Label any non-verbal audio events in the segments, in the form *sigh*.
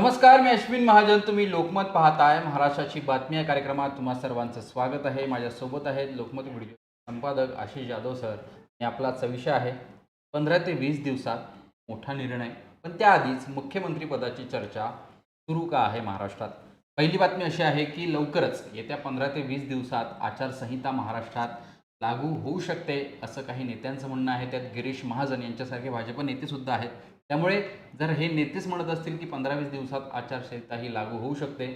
नमस्कार मी अश्विन महाजन. तुम्ही लोकमत पाहताय महाराष्ट्राची बातमी या कार्यक्रमात तुम्हा सर्वांचं स्वागत आहे. माझ्यासोबत आहेत लोकमत व्हिडिओ संपादक आशिष जाधव सर. आणि आपला चविषय विषय आहे. पंधरा ते वीस दिवसात मोठा निर्णय. पण त्याआधीच मुख्यमंत्रीपदाची चर्चा सुरू का आहे महाराष्ट्रात? पहिली बातमी अशी आहे की लवकरच येत्या पंधरा ते वीस दिवसात आचारसंहिता महाराष्ट्रात लागू होऊ शकते असं काही नेत्यांचं म्हणणं आहे. त्यात गिरीश महाजन यांच्यासारखे भाजप नेतेसुद्धा आहेत. त्यामुळे जर हे नेतेच म्हणत असतील की पंधरा वीस दिवसात आचारसंहिता ही लागू होऊ शकते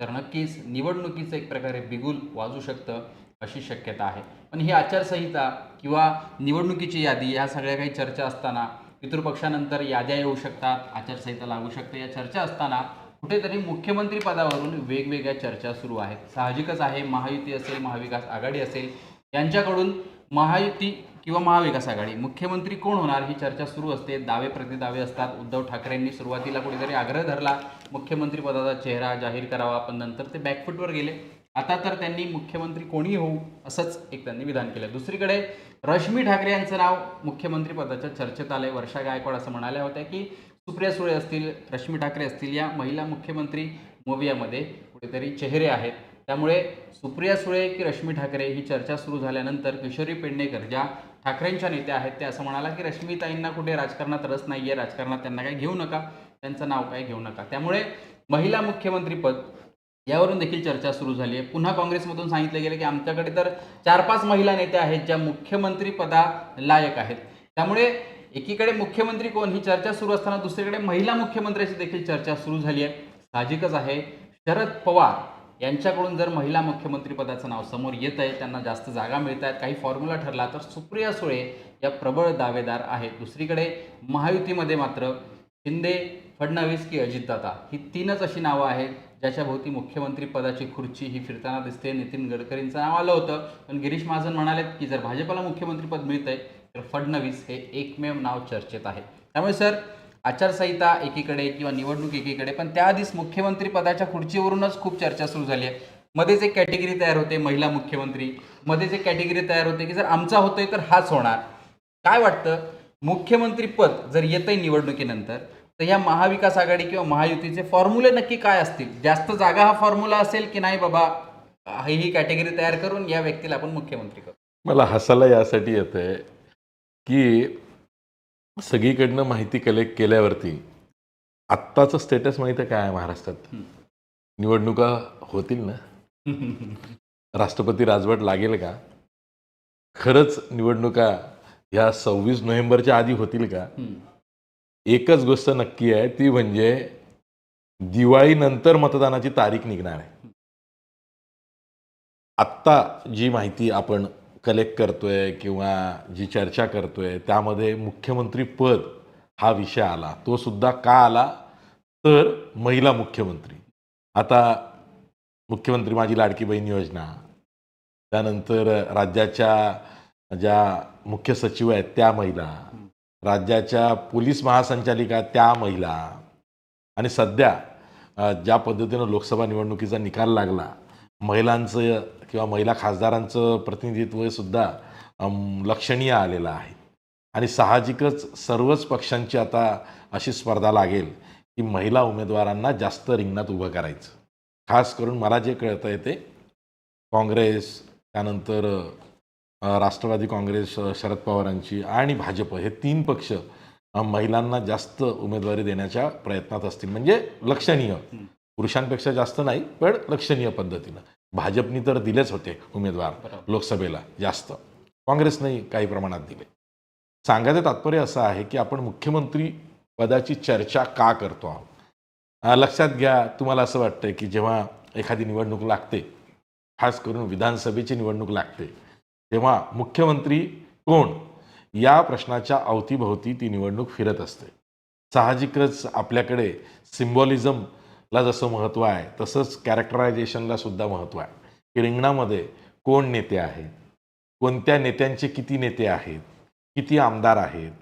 तर नक्कीच निवडणुकीचं एक प्रकारे बिगुल वाजू शकतं अशी शक्यता आहे. पण ही आचारसंहिता किंवा निवडणुकीची यादी या सगळ्या काही चर्चा असताना पितृपक्षानंतर याद्या येऊ शकतात आचारसंहिता लागू शकते या चर्चा असताना कुठेतरी मुख्यमंत्री पदावरून वेगवेगळ्या चर्चा सुरू आहेत. साहजिकच आहे महायुती असेल महाविकास आघाडी असेल यांच्याकडून महायुती किंवा महाविकास आघाडी मुख्यमंत्री कोण होणार ही चर्चा सुरू असते. दावे प्रतिदावे असतात. उद्धव ठाकरेंनी सुरुवातीला कुठेतरी आग्रह धरला. मुख्यमंत्री पदाचा चेहरा जाहीर करावा पण नंतर ते बॅकफुटवर गेले. आता तर त्यांनी मुख्यमंत्री कोणी होऊ असंच एक त्यांनी विधान केलं. दुसरीकडे रश्मी ठाकरे यांचं नाव मुख्यमंत्री पदाच्या चर्चेत आलंय वर्षा गायकवाड असं म्हणाल्या होत्या की सुप्रिया सुळे असतील रश्मी ठाकरे असतील या महिला मुख्यमंत्री मोवियामध्ये कुठेतरी चेहरे आहेत. त्यामुळे सुप्रिया सुळे की रश्मी ठाकरे ही चर्चा सुरू झाल्यानंतर किशोरी पेडणेकर ज्या ठाकरेंच्या नेत्या आहेत त्या असं म्हणाला की रश्मीताईंना कुठे राजकारणात रस नाही आहे राजकारणात त्यांना काही घेऊ नका त्यांचं नाव काही घेऊ नका. त्यामुळे महिला मुख्यमंत्रीपद यावरून देखील चर्चा सुरू झाली आहे. पुन्हा काँग्रेसमधून सांगितलं गेलं की आमच्याकडे तर चार पाच महिला नेत्या आहेत ज्या मुख्यमंत्रीपदा लायक आहेत. त्यामुळे एकीकडे मुख्यमंत्री कोण ही चर्चा सुरू असताना दुसरीकडे महिला मुख्यमंत्र्याची देखील चर्चा सुरू झाली आहे. साहजिकच आहे. शरद पवार यांच्याकडून जर महिला मुख्यमंत्रीपदाचं नाव समोर येत आहे त्यांना जास्त जागा मिळत आहेत काही फॉर्म्युला ठरला तर सुप्रिया सुळे या प्रबळ दावेदार आहेत. दुसरीकडे महायुतीमध्ये मात्र शिंदे फडणवीस की अजितदादा ही तीनच अशी नावं आहेत ज्याच्या भोवती खुर्ची ही फिरताना दिसते. नितीन गडकरींचं नाव आलं होतं पण गिरीश महाजन म्हणालेत की जर भाजपला मुख्यमंत्रीपद मिळतंय तर फडणवीस हे एकमेव नाव चर्चेत आहे. त्यामुळे सर आचारसंहिता एकीकडे किंवा निवडणूक एकीकडे पण त्याआधीच मुख्यमंत्री पदाच्या खुर्चीवरूनच खूप चर्चा सुरू झाली आहे. मध्येच एक कॅटेगरी तयार होते महिला मुख्यमंत्री. मध्येच एक कॅटेगरी तयार होते की जर आमचा होतोय तर हाच होणार. काय वाटतं? मुख्यमंत्री पद जर येतंय निवडणुकीनंतर तर या महाविकास आघाडी किंवा महायुतीचे फॉर्म्युले नक्की काय असतील? जास्त जागा हा फॉर्म्युला असेल की नाही बाबा? ही ही कॅटेगरी तयार करून या व्यक्तीला आपण मुख्यमंत्री करू. मला हसायला यासाठी येत आहे की सगळीकडनं माहिती कलेक्ट केल्यावरती आत्ताचं स्टेटस माहिती आहे काय आहे महाराष्ट्रात. निवडणुका होतील ना? *laughs* राष्ट्रपती राजवट लागेल का? खरंच निवडणुका ह्या सव्वीस नोव्हेंबरच्या आधी होतील का. एकच गोष्ट नक्की आहे ती म्हणजे दिवाळीनंतर मतदानाची तारीख निघणार आहे. आत्ता जी माहिती आपण कलेक्ट करतोय किंवा जी चर्चा करतोय त्यामध्ये मुख्यमंत्री पद हा विषय आला. तो सुद्धा का आला? तर महिला मुख्यमंत्री. आता मुख्यमंत्री माझी लाडकी बहीण योजना. त्यानंतर राज्याच्या ज्या मुख्य सचिव आहेत त्या महिला. राज्याच्या पोलीस महासंचालिका त्या महिला. आणि सध्या ज्या पद्धतीनं लोकसभा निवडणुकीचा निकाल लागला महिलांचं किंवा महिला खासदारांचं प्रतिनिधित्व सुद्धा लक्षणीय आलेलं आहे. आणि साहजिकच सर्वच पक्षांची आता अशी स्पर्धा लागेल की महिला उमेदवारांना जास्त रिंगणात उभं करायचं. खास करून मला जे कळतं आहे ते काँग्रेस त्यानंतर राष्ट्रवादी काँग्रेस शरद पवारांची आणि भाजप हे तीन पक्ष महिलांना जास्त उमेदवारी देण्याच्या प्रयत्नात असतील. म्हणजे लक्षणीय. पुरुषांपेक्षा जास्त नाही पण लक्षणीय पद्धतीनं. भाजपनी तर दिलेच होते उमेदवार. लोकसभेला जास्त. काँग्रेसनंही काही प्रमाणात दिले. सांगायचं तात्पर्य असं आहे की आपण मुख्यमंत्री पदाची चर्चा का करतो आहोत? लक्षात घ्या तुम्हाला असं वाटतं की जेव्हा एखादी निवडणूक लागते खास करून विधानसभेची निवडणूक लागते तेव्हा मुख्यमंत्री कोण? या प्रश्नाच्या अवतीभोवती ती निवडणूक फिरत असते. साहजिकच आपल्याकडे ला जसं महत्त्व आहे तसंच कॅरेक्टरायझेशनला सुद्धा महत्त्व आहे. की रिंगणामध्ये कोण नेते आहेत? कोणत्या नेत्यांचे किती नेते आहेत? किती आमदार आहेत?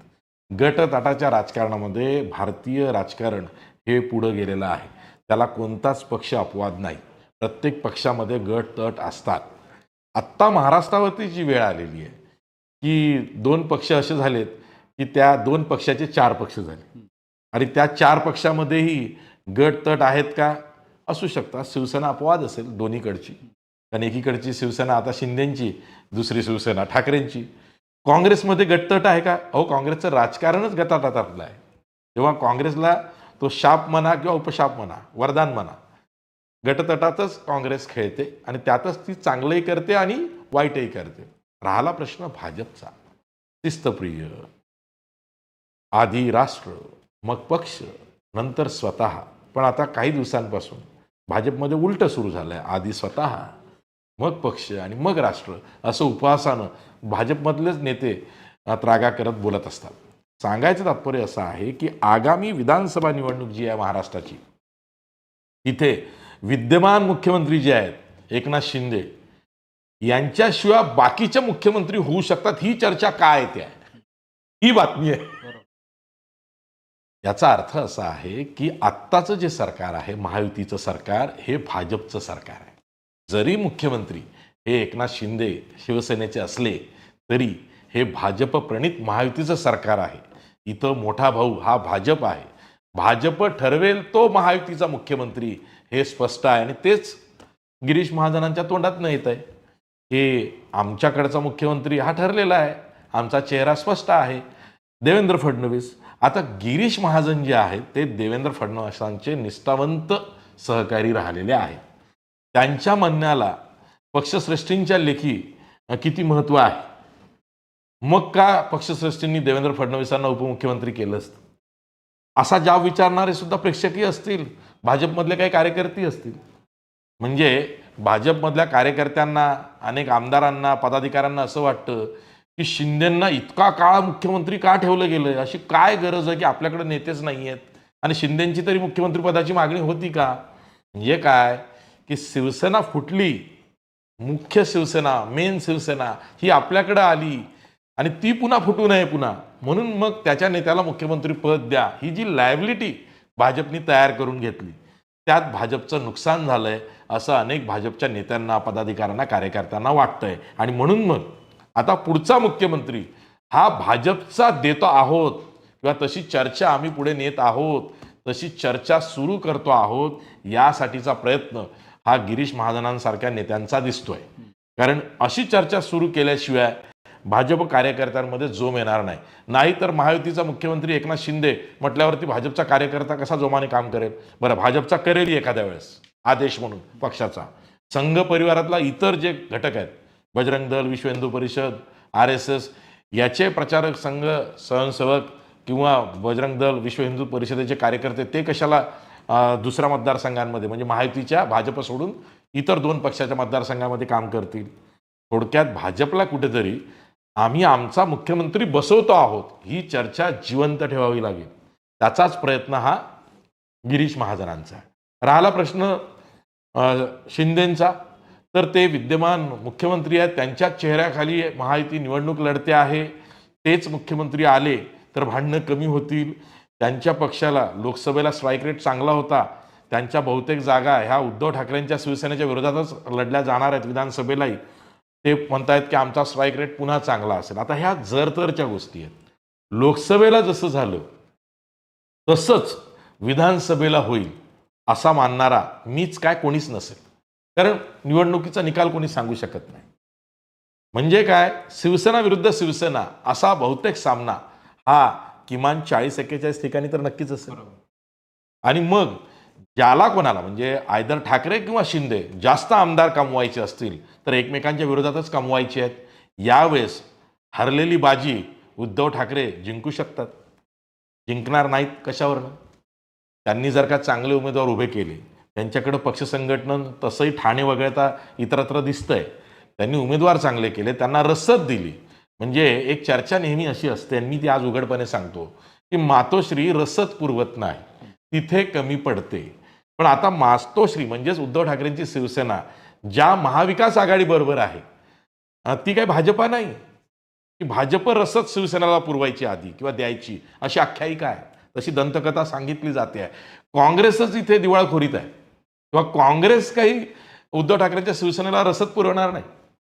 गटतटाच्या राजकारणामध्ये भारतीय राजकारण हे पुढं गेलेलं आहे. त्याला कोणताच पक्ष अपवाद नाही. प्रत्येक पक्षामध्ये गट तट असतात. आत्ता महाराष्ट्रावरती जी वेळ आलेली आहे की दोन पक्ष असे झालेत की त्या दोन पक्षाचे चार पक्ष झाले. आणि त्या चार पक्षामध्येही गट तट आहेत का? असू शकतात. शिवसेना अपवाद असेल दोन्हीकडची. कारण एकीकडची शिवसेना आता शिंदेची दुसरी शिवसेना ठाकरेंची. काँग्रेसमध्ये गटतट आहे का? अहो काँग्रेसचं राजकारणच गटाटातलं आहे. तेव्हा काँग्रेसला तो शाप म्हणा किंवा उपशाप म्हणा वरदान म्हणा गटतटातच काँग्रेस खेळते आणि त्यातच ती चांगलंही करते आणि वाईटही करते. राहिला प्रश्न भाजपचा. शिस्तप्रिय. आधी राष्ट्र मग पक्ष नंतर स्वतः. पण आता काही दिवसांपासून भाजपमध्ये उलटं सुरू झालं आहे आधी स्वतः मग पक्ष आणि मग राष्ट्र असं उपवासानं भाजपमधलेच नेते त्रागा करत बोलत असतात. सांगायचं तात्पर्य असं आहे की आगामी विधानसभा निवडणूक जी आहे महाराष्ट्राची तिथे विद्यमान मुख्यमंत्री जे आहेत एकनाथ शिंदे यांच्याशिवाय बाकीचे मुख्यमंत्री होऊ शकतात ही चर्चा काय येते आहे? ही बातमी आहे. याचा अर्थ असा आहे की आत्ताचं जे सरकार आहे महायुतीचं सरकार हे भाजपचं सरकार आहे. जरी मुख्यमंत्री हे एकनाथ शिंदे शिवसेनेचे असले तरी हे भाजप प्रणित महायुतीचं सरकार आहे. इथं मोठा भाऊ हा भाजप आहे. भाजप ठरवेल तो महायुतीचा मुख्यमंत्री हे स्पष्ट आहे आणि तेच गिरीश महाजनांच्या तोंडात येत आहे हे आमच्याकडचा मुख्यमंत्री हा ठरलेला आहे. आमचा चेहरा स्पष्ट आहे. देवेंद्र फडणवीस आता गिरीश महाजन जे आहेत ते देवेंद्र फडणवीसांचे निष्ठावंत सहकारी राहिलेले आहेत. त्यांच्या म्हणण्याला पक्षश्रेष्ठींच्या लेखी किती महत्त्व आहे? मग का पक्षश्रेष्ठींनी देवेंद्र फडणवीसांना उपमुख्यमंत्री केलं असतं? असा जाब विचारणारे सुद्धा प्रेक्षकही असतील भाजपमधले काही कार्यकर्ते असतील. म्हणजे भाजपमधल्या कार्यकर्त्यांना अनेक आमदारांना पदाधिकाऱ्यांना असं वाटतं की शिंदेंना इतका काळ मुख्यमंत्री का ठेवलं गेलं अशी काय गरज आहे की आपल्याकडे नेतेच नाही आहेत आणि शिंदेंची तरी मुख्यमंत्रीपदाची मागणी होती का? म्हणजे काय? की शिवसेना फुटली मुख्य शिवसेना मेन शिवसेना ही आपल्याकडे आली आणि ती पुन्हा फुटू नये पुन्हा. म्हणून मग त्याच्या नेत्याला मुख्यमंत्री पद द्या. ही जी लायबिलिटी भाजपनी तयार करून घेतली त्यात भाजपचं नुकसान झालंय असं अनेक भाजपच्या नेत्यांना पदाधिकाऱ्यांना कार्यकर्त्यांना वाटतंय. आणि म्हणून मग आता पुढचा मुख्यमंत्री हा भाजपचा देतो आहोत किंवा तशी चर्चा आम्ही पुढे नेत आहोत तशी चर्चा सुरू करतो आहोत यासाठीचा प्रयत्न हा गिरीश महाजनांसारख्या नेत्यांचा दिसतोय. कारण अशी चर्चा सुरू केल्याशिवाय भाजप कार्यकर्त्यांमध्ये जोम येणार नाही. नाहीतर महायुतीचा मुख्यमंत्री एकनाथ शिंदे म्हटल्यावरती भाजपचा कार्यकर्ता कसा जोमाने काम करेल? बरं भाजपचा करेल एखाद्या वेळेस आदेश म्हणून पक्षाचा. संघ परिवारातला इतर जे घटक आहेत बजरंग दल विश्व Hindu Parishad R S S याचे प्रचारक संघ स्वयंसेवक किंवा बजरंग दल विश्व हिंदू परिषदेचे कार्यकर्ते ते कशाला दुसऱ्या मतदारसंघांमध्ये म्हणजे महायुतीच्या भाजप सोडून इतर दोन पक्षाच्या मतदारसंघामध्ये काम करतील? थोडक्यात भाजपला कुठेतरी आम्ही आमचा मुख्यमंत्री बसवतो आहोत ही चर्चा जिवंत ठेवावी लागेल. त्याचाच प्रयत्न हा गिरीश महाजनांचा राहिला प्रश्न शिंदेंचा. तर ते विद्यमान मुख्यमंत्री आहेत त्यांच्याच चेहऱ्याखाली महायुती निवडणूक लढते आहे. तेच मुख्यमंत्री आले तर भांडणं कमी होतील. त्यांच्या पक्षाला लोकसभेला स्ट्राईक रेट चांगला होता. त्यांच्या बहुतेक जागा ह्या उद्धव ठाकरेंच्या शिवसेनेच्या विरोधातच लढल्या जाणार आहेत विधानसभेलाही. ते म्हणतायत की आमचा स्ट्राईक रेट पुन्हा चांगला असेल. आता ह्या जरतरच्या गोष्टी आहेत. लोकसभेला जसं झालं तसंच विधानसभेला होईल असा मानणारा मीच काय कोणीच नसेल. कारण निवडणुकीचा निकाल कोणी सांगू शकत नाही. म्हणजे काय? शिवसेना विरुद्ध शिवसेना असा बहुतेक सामना हा किमान चाळीस एक्केचाळीस ठिकाणी तर नक्कीच असेल. आणि मग ज्याला कोणाला म्हणजे आयदर ठाकरे किंवा शिंदे जास्त आमदार कमवायचे असतील तर एकमेकांच्या विरोधातच कमवायचे आहेत. यावेळेस हरलेली बाजी उद्धव ठाकरे जिंकू शकतात. जिंकणार नाहीत कशावरनं? त्यांनी जर का चांगले उमेदवार उभे केले त्यांच्याकडं पक्ष संघटन तसंही ठाणे वगळता इतरत्र दिसतंय. त्यांनी उमेदवार चांगले केले त्यांना रसद दिली. म्हणजे एक चर्चा नेहमी अशी असते आणि मी ती आज उघडपणे सांगतो की मातोश्री रसद पुरवत नाही तिथे कमी पडते. पण आता मातोश्री म्हणजेच उद्धव ठाकरेंची शिवसेना ज्या महाविकास आघाडी बरोबर आहे ती काय भाजपा नाही? की भाजप रसद शिवसेनेला पुरवायची आधी किंवा द्यायची अशी आख्यायिका आहे. तशी दंतकथा सांगितली जाते. आहे काँग्रेसच इथे दिवाळखोरीत आहे. किंवा काँग्रेस काही उद्धव ठाकरेंच्या शिवसेनेला रसद पुरवणार नाही.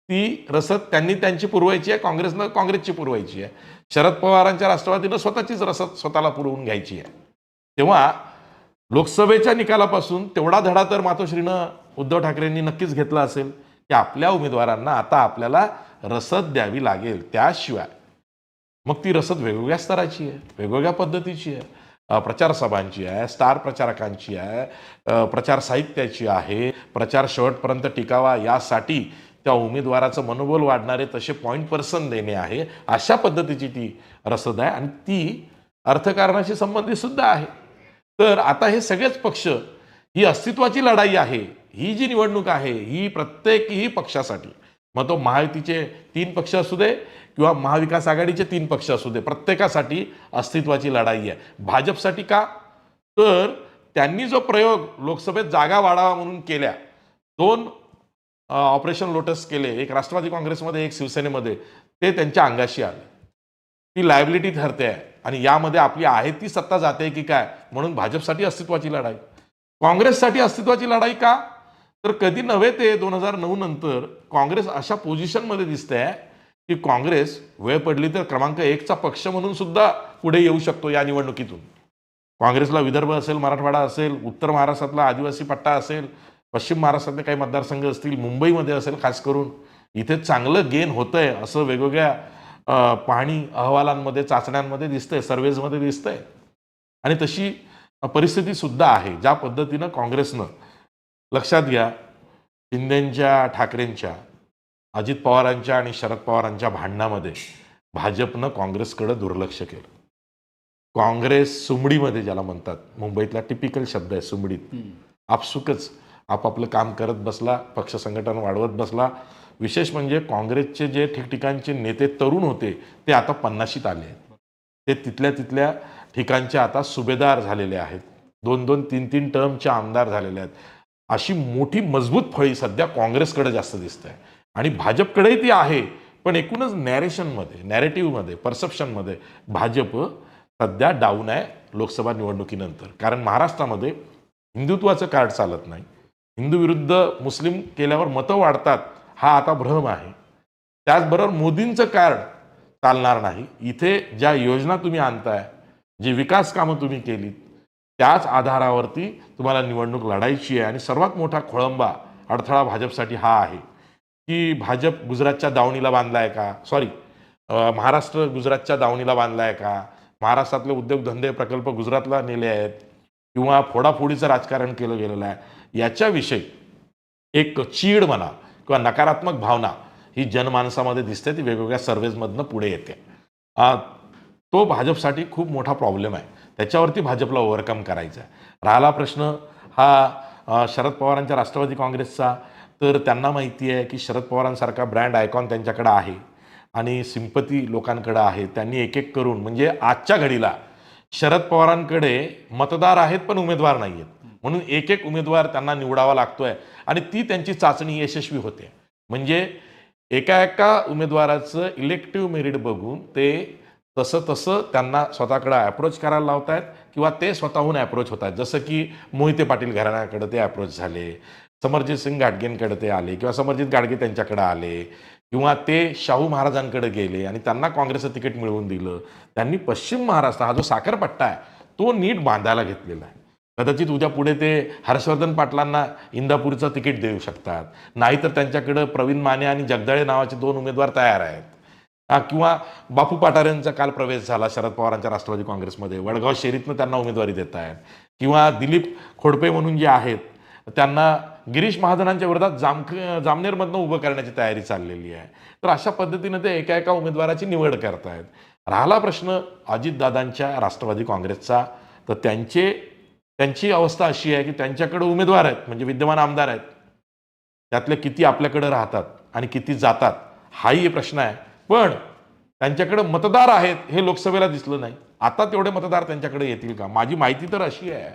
ती रसद त्यांनी त्यांची पुरवायची आहे काँग्रेसनं काँग्रेसची पुरवायची आहे. शरद पवारांच्या राष्ट्रवादीनं स्वतःचीच रसद स्वतःला पुरवून घ्यायची आहे. तेव्हा लोकसभेच्या निकालापासून तेवढा धडा तर मातोश्रीनं उद्धव ठाकरेंनी नक्कीच घेतला असेल की आपल्या उमेदवारांना आता आपल्याला रसद द्यावी लागेल त्याशिवाय. मग ती रसद वेगवेगळ्या स्तराची आहे वेगवेगळ्या पद्धतीची आहे. प्रचार सभांची आहे स्टार प्रचारकांची आहे प्रचार साहित्याची आहे प्रचार शेवटपर्यंत टिकावा यासाठी त्या उमेदवाराचं मनोबल वाढणारे तसे पॉईंट पर्सन देणे आहे अशा पद्धतीची ती रसद आहे आणि ती अर्थकारणाशी संबंधित सुद्धा आहे. तर आता हे सगळेच पक्ष ही अस्तित्वाची लढाई आहे ही जी निवडणूक आहे ही प्रत्येकही पक्षासाठी मग तो महायुतीचे तीन पक्ष असू दे किंवा महाविकास आघाडीचे तीन पक्ष असू दे प्रत्येकासाठी अस्तित्वाची लढाई आहे. भाजपसाठी का? तर त्यांनी जो प्रयोग लोकसभेत जागा वाढावा म्हणून केल्या दोन ऑपरेशन लोटस केले एक राष्ट्रवादी काँग्रेसमध्ये एक शिवसेनेमध्ये ते त्यांच्या अंगाशी आले. ती लायबिलिटी ठरते आहे आणि यामध्ये आपली आहे ती सत्ता जाते की काय? म्हणून भाजपसाठी अस्तित्वाची लढाई. काँग्रेससाठी अस्तित्वाची लढाई का? तर कधी नव्हे ते दोन हजार नऊ नंतर काँग्रेस अशा पोझिशनमध्ये दिसते की काँग्रेस वेळ पडली तर क्रमांक एकचा पक्ष म्हणून सुद्धा पुढे येऊ शकतो या निवडणुकीतून. काँग्रेसला विदर्भ असेल मराठवाडा असेल उत्तर महाराष्ट्रातला आदिवासी पट्टा असेल पश्चिम महाराष्ट्रातले काही मतदारसंघ असतील मुंबईमध्ये असेल खास करून इथे चांगलं गेन होतंय असं वेगवेगळ्या पाहणी अहवालांमध्ये चाचण्यांमध्ये दिसतंय सर्वेजमध्ये दिसतंय. आणि तशी परिस्थिती सुद्धा आहे ज्या पद्धतीनं काँग्रेसनं लक्षात घ्या शिंदेंच्या ठाकरेंच्या अजित पवारांच्या आणि शरद पवारांच्या भांडणामध्ये भाजपनं काँग्रेसकडे दुर्लक्ष केलं. काँग्रेस सुमडीमध्ये ज्याला म्हणतात मुंबईतला टिपिकल शब्द आहे सुमडीत. आपसुकच आपापलं काम करत बसला पक्ष संघटन वाढवत बसला. विशेष म्हणजे काँग्रेसचे जे ठिकठिकाणचे नेते तरुण होते ते आता पन्नाशीत आले आहेत. ते तिथल्या तिथल्या ठिकाणचे आता सुभेदार झालेले आहेत. दोन दोन तीन तीन टर्मचे आमदार झालेले आहेत. अशी मोठी मजबूत फळी सध्या काँग्रेसकडे जास्त दिसते. आणि भाजपकडेही ती आहे पण एकूणच नॅरेशनमध्ये नॅरेटिव्हमध्ये परसेप्शनमध्ये भाजप सध्या डाऊन आहे लोकसभा निवडणुकीनंतर. कारण महाराष्ट्रामध्ये हिंदुत्वाचं कार्ड चालत नाही. हिंदू विरुद्ध मुस्लिम केल्यावर मतं वाढतात हा आता भ्रम आहे. त्याचबरोबर मोदींचं कार्ड चालणार नाही. इथे ज्या योजना तुम्ही आणताय जी विकास कामं तुम्ही केलीत त्याच आधारावरती तुम्हाला निवडणूक लढायची आहे आणि सर्वात मोठा खोळंबा अडथळा भाजपसाठी हा आहे. की भाजप गुजरातच्या दावणीला बांधलाय का? सॉरी महाराष्ट्र गुजरातच्या दावणीला बांधलाय का? महाराष्ट्रातले उद्योगधंदे प्रकल्प गुजरातला नेले आहेत किंवा फोडाफोडीचं राजकारण केलं गेलेलं आहे? याच्याविषयी एक चीड म्हणा किंवा नकारात्मक भावना ही जनमानसामध्ये दिसते ती वेगवेगळ्या सर्वेजमधनं पुढे येते. तो भाजपसाठी खूप मोठा प्रॉब्लेम आहे. त्याच्यावरती भाजपला ओव्हरकम करायचा आहे. राहिला प्रश्न हा शरद पवारांच्या राष्ट्रवादी काँग्रेसचा. तर त्यांना माहिती आहे की शरद पवारांसारखा ब्रँड आयकॉन त्यांच्याकडं आहे आणि सिंपती लोकांकडं आहे. त्यांनी एक एक करून म्हणजे आजच्या घडीला शरद पवारांकडे मतदार आहेत पण उमेदवार नाही आहेत. म्हणून एक एक उमेदवार त्यांना निवडावा लागतोय आणि ती त्यांची चाचणी यशस्वी होते. म्हणजे एका एका उमेदवाराचं इलेक्टिव्ह मेरिट बघून ते तसं तसं त्यांना स्वतःकडं ॲप्रोच करायला लावत आहेत किंवा ते स्वतःहून ॲप्रोच होत आहेत जसं की मोहिते पाटील घराण्याकडे ते ॲप्रोच झाले समरजित सिंग घाटगेंकडे ते आले किंवा समरजित गाडगे त्यांच्याकडे आले किंवा ते शाहू महाराजांकडे गेले आणि त्यांना काँग्रेसचं तिकीट मिळवून दिलं. त्यांनी पश्चिम महाराष्ट्र हा जो साखरपट्टा आहे तो नीट बांधायला घेतलेला आहे. कदाचित उद्या पुढे ते हर्षवर्धन पाटलांना इंदापूरचं तिकीट देऊ शकतात. नाहीतर त्यांच्याकडं प्रवीण माने आणि जगदाळे नावाचे दोन उमेदवार तयार आहेत. किंवा बापू पाटाऱ्यांचा काल प्रवेश झाला शरद पवारांच्या राष्ट्रवादी काँग्रेसमध्ये. वडगाव शेरीतनं त्यांना उमेदवारी देत आहेत. किंवा दिलीप खोडपे म्हणून जे आहेत त्यांना गिरीश महाजनांच्या विरोधात जामख जामनेरमधनं उभं करण्याची तयारी चाललेली आहे. तर अशा पद्धतीनं ते एका एका उमेदवाराची निवड करतायत. राहिला प्रश्न अजितदादांच्या राष्ट्रवादी काँग्रेसचा. तर त्यांचे त्यांची अवस्था अशी आहे की त्यांच्याकडे उमेदवार आहेत म्हणजे विद्यमान आमदार आहेत. त्यातले किती आपल्याकडे राहतात आणि किती जातात हाही प्रश्न आहे. पण त्यांच्याकडे मतदार आहेत हे लोकसभेला दिसलं नाही. आता तेवढे मतदार त्यांच्याकडे येतील का? माझी माहिती तर अशी आहे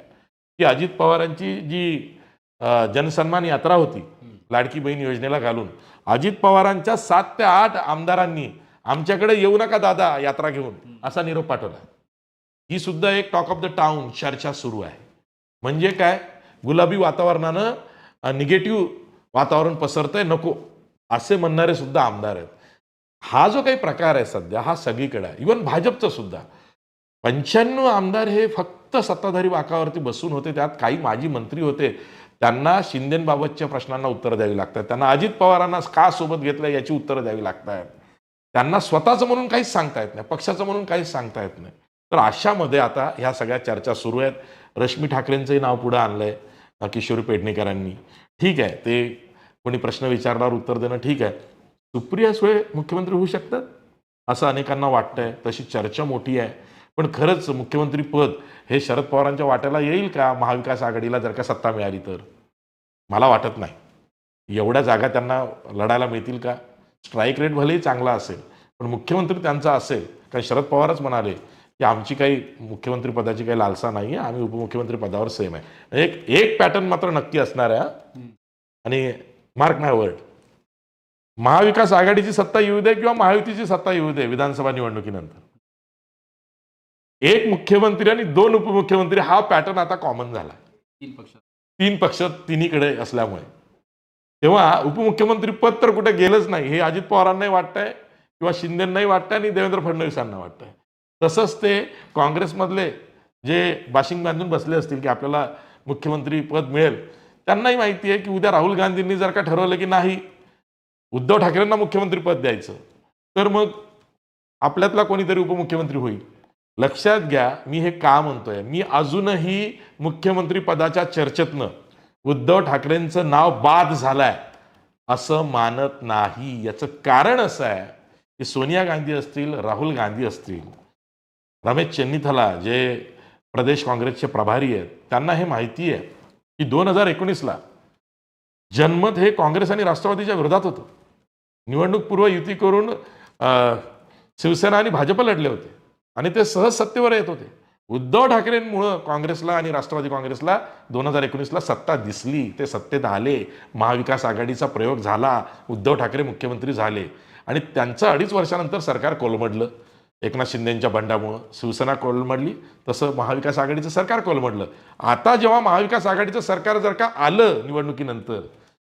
की अजित पवारांची जी जनसन्मान यात्रा होती लाडकी बहीण योजनेला घालून अजित पवारांच्या सात ते आठ आमदारांनी आमच्याकडे येऊ नका दादा यात्रा घेऊन असा निरोप पाठवला. ही सुद्धा एक टॉक ऑफ द टाउन चर्चा सुरू आहे. म्हणजे काय? गुलाबी वातावरणानं निगेटिव्ह वातावरण पसरतंय नको. असे म्हणणारे सुद्धा आमदार आहेत. हा जो काही प्रकार आहे सध्या हा सगळीकडे आहे. इवन भाजपचा सुद्धा. पंच्याण्णव आमदार हे फक्त सत्ताधारी वाकावरती बसून होते. त्यात काही माजी मंत्री होते. त्यांना शिंदेबाबतच्या प्रश्नांना उत्तरं द्यावी लागतात. त्यांना अजित पवारांना का सोबत घेतलं याची उत्तरं द्यावी लागतात. त्यांना स्वतःचं म्हणून काहीच सांगता येत नाही. पक्षाचं म्हणून काहीच सांगता येत नाही. तर अशामध्ये आता ह्या सगळ्या चर्चा सुरू आहेत. रश्मी ठाकरेंचंही नाव पुढं आणलंय. आहे किशोरी पेडणेकरांनी. ठीक आहे. ते कोणी प्रश्न विचारणार उत्तर देणं ठीक आहे. सुप्रिया सुळे मुख्यमंत्री होऊ शकतात? असं अनेकांना वाटतंय. तशी चर्चा मोठी आहे. पण खरंच मुख्यमंत्री पद हे शरद पवारांच्या वाट्याला येईल का? महाविकास आघाडीला जर का सत्ता मिळाली तर? मला वाटत नाही. एवढ्या जागा त्यांना लढायला मिळतील का? स्ट्राईक रेट भलेही चांगला असेल पण मुख्यमंत्री त्यांचा असेल कारण शरद पवारच म्हणाले की आमची काही मुख्यमंत्री पदाची काही लालसा नाही आहे आम्ही उपमुख्यमंत्री पदावर सेम आहे. एक एक पॅटर्न मात्र नक्की असणार आहे. आणि मार्क माय वर्ड महाविकास आघाडीची सत्ता येऊ दे किंवा महायुतीची सत्ता येऊ दे विधानसभा निवडणुकीनंतर. एक मुख्यमंत्री आणि दोन उपमुख्यमंत्री हा पॅटर्न आता कॉमन झाला तीन पक्ष. तीन पक्ष तिन्हीकडे असल्यामुळे. तेव्हा उपमुख्यमंत्री पद तर कुठे गेलंच नाही हे अजित पवारांनाही वाटतंय किंवा शिंदेंनाही वाटतंय आणि देवेंद्र फडणवीसांना वाटतंय. तसंच ते काँग्रेसमधले जे बाशिंग बांधून बसले असतील की आपल्याला मुख्यमंत्री पद मिळेल त्यांनाही माहिती आहे की उद्या राहुल गांधींनी जर का ठरवलं की नाही उद्धव ठाकरेंना मुख्यमंत्रीपद द्यायचं. तर मग आपल्यातला कोणीतरी उपमुख्यमंत्री होईल. लक्षात घ्या मी हे का म्हणतोय? मी अजूनही मुख्यमंत्री पदाच्या चर्चेतनं उद्धव ठाकरेंचं नाव बाद झालंय असं मानत नाही. याचं कारण असं आहे की सोनिया गांधी असतील राहुल गांधी असतील रमेश चेन्नीथला जे प्रदेश काँग्रेसचे प्रभारी आहेत त्यांना हे माहिती आहे की दोन हजार एकोणीसला जनमत हे काँग्रेस आणि राष्ट्रवादीच्या विरोधात होतं. निवडणूकपूर्व युती करून शिवसेना आणि भाजप लढले होते. आणि ते सहज सत्तेवर येत होते. उद्धव ठाकरेंमुळं काँग्रेसला आणि राष्ट्रवादी काँग्रेसला दोन हजार एकोणीसला सत्ता दिसली. ते सत्तेत आले. महाविकास आघाडीचा प्रयोग झाला. उद्धव ठाकरे मुख्यमंत्री झाले. आणि त्यांचं अडीच वर्षानंतर सरकार कोलमडलं. एकनाथ शिंदेंच्या बंडामुळं शिवसेना कोलमडली. तसं महाविकास आघाडीचं सरकार कोलमडलं. आता जेव्हा महाविकास आघाडीचं सरकार जर का आलं निवडणुकीनंतर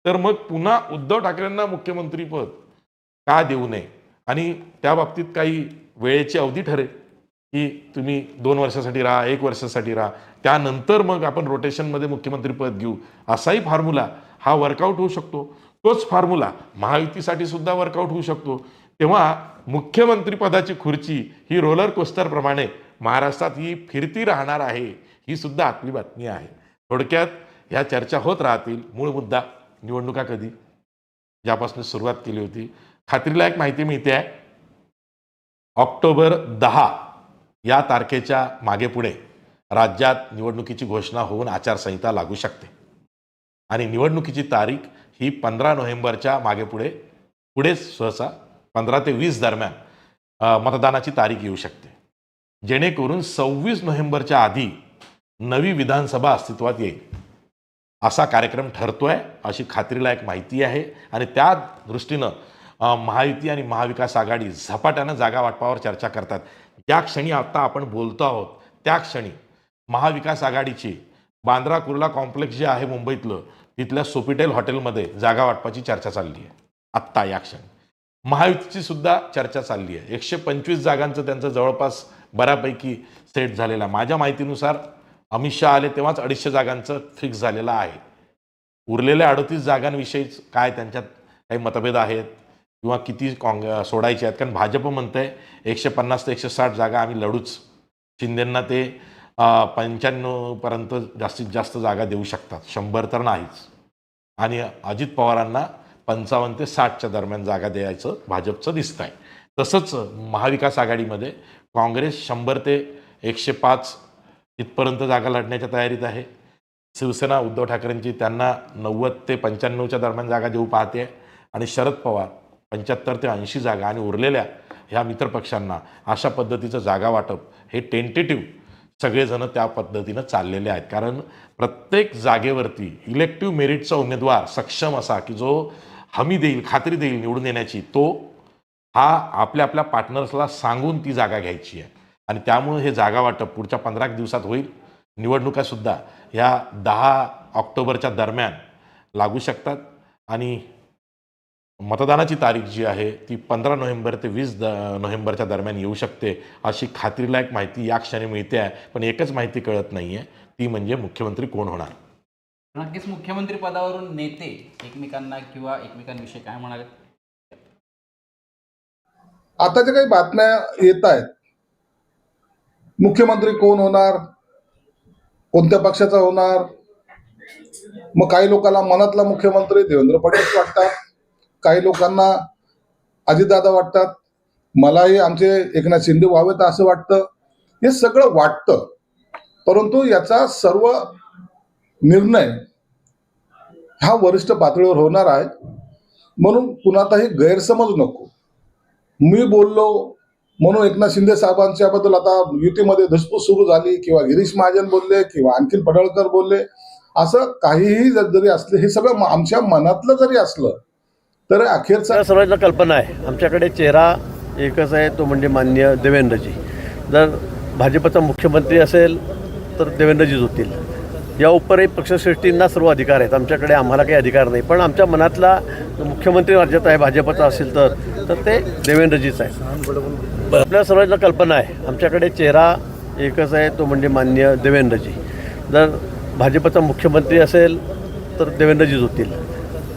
तर मग पुन्हा उद्धव ठाकरेंना मुख्यमंत्रीपद का देऊ नये? आणि त्या बाबतीत काही वेळेची अवधी ठरेल की तुम्ही दोन वर्षासाठी राहा एक वर्षासाठी राहा. त्यानंतर मग आपण रोटेशनमध्ये मुख्यमंत्रीपद घेऊ. असाही फॉर्म्युला हा वर्कआउट होऊ शकतो. तोच फॉर्म्युला महायुतीसाठी सुद्धा वर्कआउट होऊ शकतो. तेव्हा मुख्यमंत्रीपदाची खुर्ची ही रोलर कोस्टरप्रमाणे महाराष्ट्रात ही फिरती राहणार आहे ही सुद्धा आपली बातमी आहे. थोडक्यात ह्या चर्चा होत राहतील. मूळ मुद्दा निवडणुका कधी? ज्यापासून सुरुवात केली होती. खात्रीला एक माहिती मिळते आहे. ऑक्टोबर दहा या तारखेच्या मागे पुढे राज्यात निवडणुकीची घोषणा होऊन आचारसंहिता लागू शकते. आणि निवडणुकीची तारीख ही पंधरा नोव्हेंबरच्या मागे पुढे पुढेच सहसा पंधरा ते वीस दरम्यान मतदानाची तारीख येऊ शकते. जेणेकरून सव्वीस नोव्हेंबरच्या आधी नवी विधानसभा अस्तित्वात येईल. असा कार्यक्रम ठरतोय अशी खात्रीलायक माहिती आहे. आणि त्या दृष्टीनं महायुती आणि महाविकास आघाडी झपाट्यानं जागा वाटपावर चर्चा करतात. ज्या क्षणी आता आपण बोलतो आहोत त्या क्षणी महाविकास आघाडीची बांद्रा कुर्ला कॉम्प्लेक्स जे आहे मुंबईतलं तिथल्या सोपिटेल हॉटेलमध्ये जागा वाटपाची चर्चा चालली आहे. आत्ता या क्षणी. महायुतीची सुद्धा चर्चा चालली आहे. एकशे पंचवीस जागांचं त्यांचं जवळपास बऱ्यापैकी सेट झालेला माझ्या माहितीनुसार अमित शहा आले तेव्हाच अडीचशे जागांचं फिक्स झालेलं आहे. उरलेल्या अडतीस जागांविषयीच काय त्यांच्यात काही मतभेद आहेत? किंवा किती काँग सोडायचे आहेत. कारण भाजप आहे एकशे पन्नास ते एकशे साठ जागा आम्ही लढूच. शिंदेंना ते पंच्याण्णवपर्यंत जास्तीत जास्त जागा देऊ शकतात. शंभर तर नाहीच. आणि अजित पवारांना पंचावन्न ते साठच्या दरम्यान जागा द्यायचं भाजपचं दिसत आहे तसंच महाविकास आघाडीमध्ये काँग्रेस शंभर ते एकशे पाच इथपर्यंत जागा लढण्याच्या तयारीत आहे. शिवसेना उद्धव ठाकरेंची त्यांना नव्वद ते पंच्याण्णवच्या दरम्यान जागा देऊ पाहते. आणि शरद पवार पंच्याहत्तर ते ऐंशी जागा आणि उरलेल्या ह्या मित्रपक्षांना अशा पद्धतीचं जागा वाटप हे टेंटेटिव्ह सगळेजण त्या पद्धतीनं चाललेले आहेत. कारण प्रत्येक जागेवरती इलेक्टिव्ह मेरिटचा उमेदवार सक्षम असा की जो हमी देईल खात्री देईल निवडून येण्याची तो हा आपल्या आपल्या पार्टनर्सला सांगून ती जागा घ्यायची आहे. आणि त्यामुळे हे जागा वाटप पुढच्या पंधरा दिवसात होईल. निवडणुकासुद्धा ह्या दहा ऑक्टोबरच्या दरम्यान लागू शकतात. आणि मतदानाची तारीख जी आहे ती पंधरा नोव्हेंबर ते वीस द नोव्हेंबरच्या दरम्यान येऊ शकते अशी खात्रीलायक माहिती या क्षणी मिळते आहे पण एकच माहिती कळत नाही आहे ती म्हणजे मुख्यमंत्री कोण होणार? नक्कीच मुख्यमंत्री पदावरून नेते एकमेकांना किंवा एकमेकांविषयी काय म्हणाले? आता ज्या काही बातम्या येत आहेत मुख्यमंत्री कोण होणार कोणत्या पक्षाचा होणार मग काही लोकांना मनातला मुख्यमंत्री देवेंद्र फडणवीस वाटतात काही लोकांना अजितदादा वाटतात. मलाही आमचे एकनाथ शिंदे व्हावेत असं वाटतं. हे सगळं वाटतं. परंतु याचा सर्व निर्णय हा वरिष्ठ पातळीवर होणार आहे म्हणून कुणाचाही गैरसमज नको. मी बोललो म्हणून एकनाथ शिंदे साहेबांच्याबद्दल आता युतीमध्ये धसपूस सुरू झाली किंवा गिरीश महाजन बोलले किंवा आणखीन पडळकर बोलले असं काहीही जर- जरी असले हे सगळं आमच्या मनातलं जरी असलं तर अखेरचा सर्वांना कल्पना आहे. आमच्याकडे चेहरा एकच आहे तो म्हणजे मान्य देवेंद्रजी. जर भाजपचा मुख्यमंत्री असेल तर देवेंद्रजीच होतील. या उपरही पक्षश्रेष्ठींना सर्व अधिकार आहेत. आमच्याकडे आम्हाला काही अधिकार नाही. पण आमच्या मनातला मुख्यमंत्री राज्यात आहे भाजपचा असेल तर तर ते देवेंद्रजीच आहे आपल्या सर्वांना कल्पना आहे. आमच्याकडे चेहरा एकच आहे तो म्हणजे मान्य देवेंद्रजी. जर भाजपचा मुख्यमंत्री असेल तर देवेंद्रजीच होतील.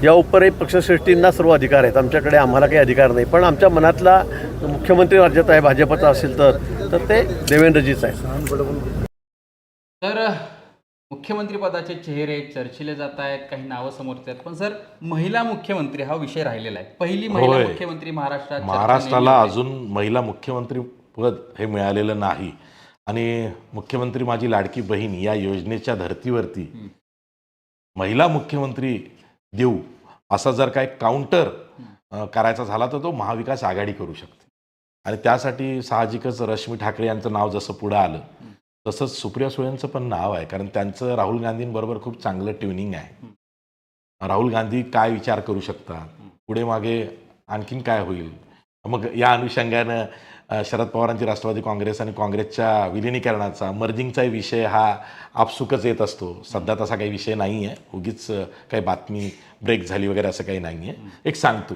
या उपरही पक्षश्रेष्ठींना सर्व अधिकार आहेत. आमच्याकडे आम्हाला काही अधिकार नाही. पण आमच्या मनातला मुख्यमंत्री राज्यात आहे भाजपचा असेल तर तर ते देवेंद्रजीच आहे तर मुख्यमंत्री पदाचे चेहरे चर्चिले जात आहेत काही नावं समोर येत आहेत. पण सर महिला मुख्यमंत्री हा विषय राहिलेला आहे. पहिली महिला. मुख्यमंत्री महाराष्ट्रात महाराष्ट्राला. अजून महिला मुख्यमंत्री पद हे मिळालेलं नाही. आणि मुख्यमंत्री माझी लाडकी बहीण या योजनेच्या धर्तीवरती महिला मुख्यमंत्री देऊ. असा जर काय काउंटर करायचा झाला तर तो महाविकास आघाडी करू शकते. आणि त्यासाठी साहजिकच रश्मी ठाकरे यांचं नाव जसं पुढं आलं तसंच सुप्रिया सुळेंचं पण नाव आहे. कारण त्यांचं राहुल गांधींबरोबर खूप चांगलं ट्युनिंग आहे. राहुल गांधी काय विचार करू शकतात? पुढे मागे आणखीन काय होईल? मग या अनुषंगानं शरद पवारांची राष्ट्रवादी काँग्रेस आणि काँग्रेसच्या विलिनीकरणाचा मर्जिंगचाही विषय हा आपसुकच येत असतो. सध्या तसा काही विषय नाही आहे उगीच काही बातमी ब्रेक झाली वगैरे असं काही नाही आहे एक सांगतो.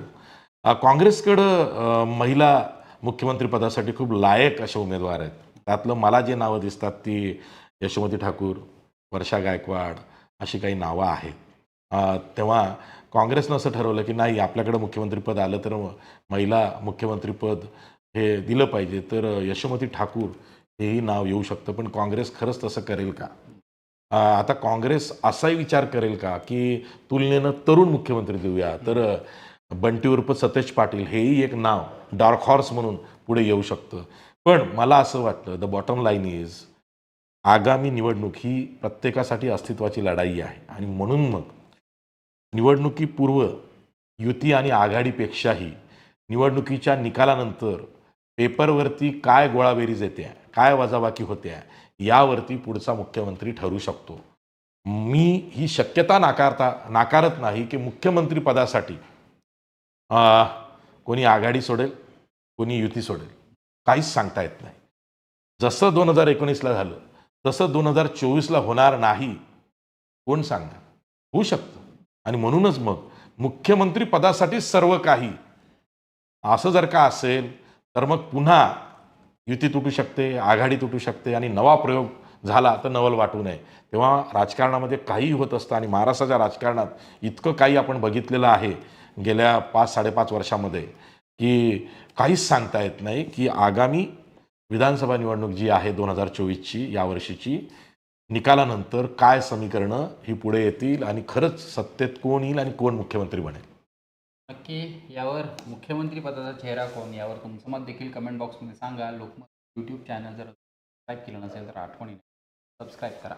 काँग्रेसकडं महिला मुख्यमंत्रीपदासाठी खूप लायक असे उमेदवार आहेत. त्यातलं मला जे नावं दिसतात ती यशोमती ठाकूर वर्षा गायकवाड अशी काही नावं आहेत. तेव्हा काँग्रेसनं असं ठरवलं की नाही आपल्याकडं मुख्यमंत्रीपद आलं तर महिला मुख्यमंत्रीपद हे दिलं पाहिजे. तर यशोमती ठाकूर हेही नाव येऊ शकतं. पण काँग्रेस खरंच तसं करेल का? आता काँग्रेस असाही विचार करेल का? की तुलनेनं तरुण मुख्यमंत्री देऊया. तर बंटी उर्फ सतेज पाटील हेही एक नाव डार्क हॉर्स म्हणून पुढे येऊ शकतं. पण मला असं वाटतं द बॉटम लाईन इज आगामी निवडणूक ही प्रत्येकासाठी अस्तित्वाची लढाई आहे. आणि म्हणून मग निवडणुकीपूर्व युती आणि आघाडीपेक्षाही निवडणुकीच्या निकालानंतर पेपरवरती काय गोळाबेरीज येते काय वजाबाकी होत्या यावरती पुढचा मुख्यमंत्री ठरू शकतो. मी ही शक्यता नाकारता नाकारत नाही की मुख्यमंत्री पदासाठी कोणी आघाडी सोडेल कोणी युती सोडेल काहीच सांगता येत नाही. जसं दोन हजार एकोणीसला झालं तसं दोन हजार चोवीसला होणार नाही कोण सांगणार? होऊ शकतं. आणि म्हणूनच मग मुख्यमंत्री पदासाठी सर्व काही असं जर का असेल तर मग पुन्हा युती तुटू शकते आघाडी तुटू शकते आणि नवा प्रयोग झाला तर नवल वाटू नये. तेव्हा राजकारणामध्ये काहीही होत असतं आणि महाराष्ट्राच्या राजकारणात इतकं काही आपण बघितलेलं आहे गेल्या पाच साडेपाच वर्षामध्ये की काहीच सांगता येत नाही की आगामी विधानसभा निवडणूक जी आहे दोन हजार चोवीसची यावर्षीची निकालानंतर काय समीकरणं ही पुढे येतील आणि खरंच सत्तेत कोण येईल आणि कोण मुख्यमंत्री बनेल? नक्की यावर मुख्यमंत्री पदाचा चेहरा कोण? यावर तुमचं मत देखील कमेंट बॉक्समध्ये सांगा. लोकमत यूट्यूब चॅनल जर सबस्क्राईब केलं नसेल तर आठवणीने सबस्क्राईब करा.